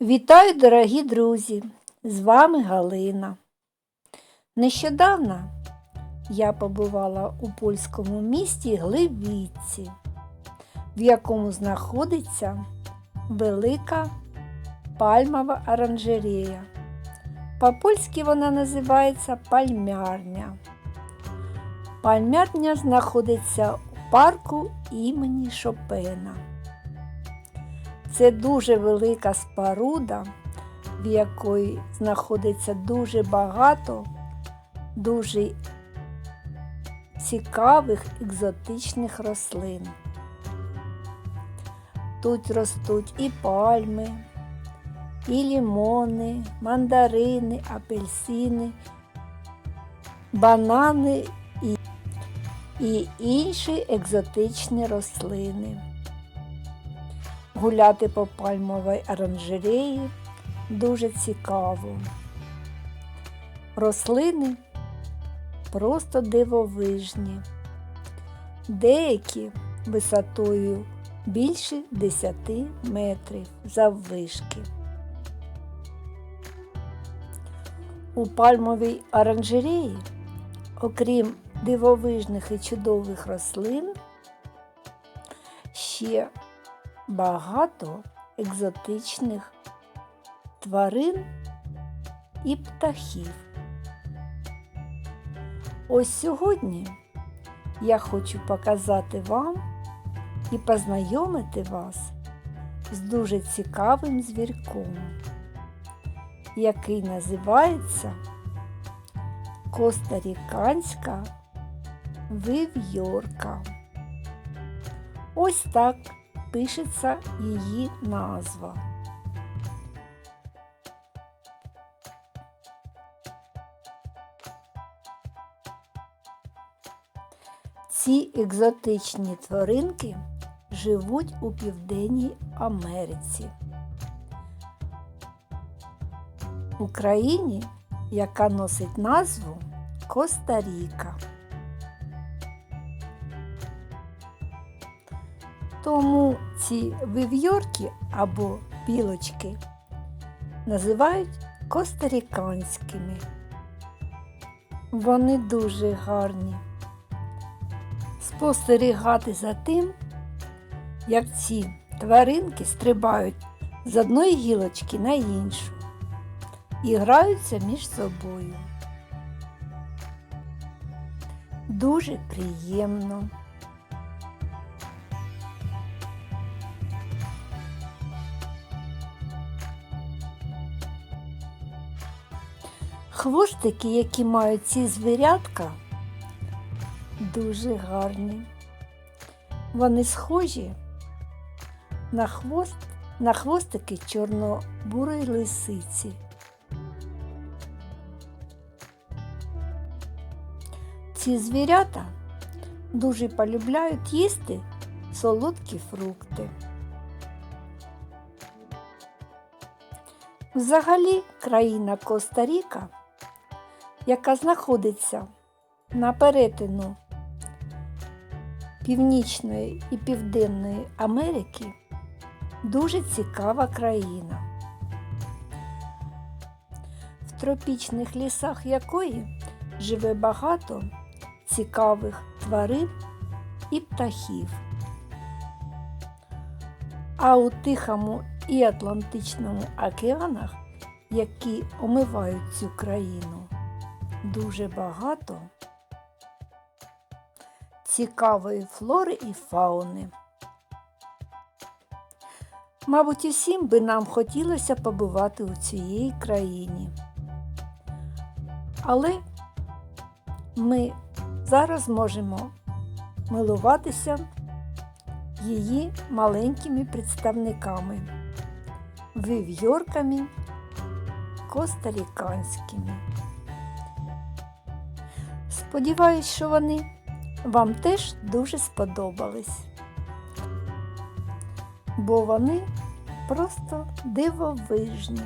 Вітаю, дорогі друзі! З вами Галина. Нещодавно я побувала у польському місті Гливіці, в якому знаходиться велика пальмова оранжерея. По-польськи вона називається пальмярня. Пальмярня знаходиться у парку імені Шопена. Це дуже велика споруда, в якої знаходиться дуже багато дуже цікавих екзотичних рослин. Тут ростуть і пальми, і лімони, мандарини, апельсини, банани і, і інші екзотичні рослини. Гуляти по пальмовій оранжереї дуже цікаво. Рослини просто дивовижні, деякі висотою більше 10 метрів заввишки. У пальмовій оранжереї, окрім дивовижних і чудових рослин, ще багато екзотичних тварин і птахів. Ось сьогодні я хочу показати вам і познайомити вас з дуже цікавим звірком, який називається Костаріканська вив'йорка. Ось так пишеться її назва. Ці екзотичні тваринки живуть у Південній Америці. Україні, яка носить назву Коста-Ріка. Тому ці вив'йорки або білочки називають костаріканськими. Вони дуже гарні. Спостерігати за тим, як ці тваринки стрибають з одної гілочки на іншу і граються між собою. Дуже приємно. Хвостики, які мають ці звірятка, дуже гарні. Вони схожі на хвост, на хвостики чорно-бурої лисиці. Ці звірята дуже полюбляють їсти солодкі фрукти. Взагалі країна Коста-Ріка, яка знаходиться на перетину Північної і Південної Америки, дуже цікава країна, в тропічних лісах якої живе багато цікавих тварин і птахів. А у Тихому і Атлантичному океанах, які омивають цю країну, дуже багато цікавої флори і фауни. Мабуть, усім би нам хотілося побувати у цій країні. Але ми зараз можемо милуватися її маленькими представниками, вив'йорками костаріканськими. Сподіваюсь, що вони вам теж дуже сподобались, бо вони просто дивовижні.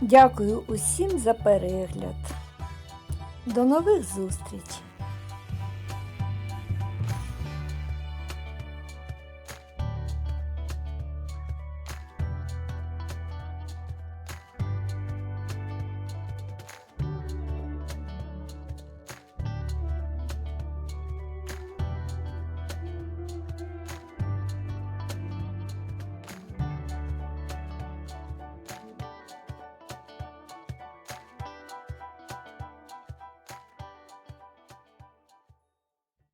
Дякую усім за перегляд. До нових зустрічей!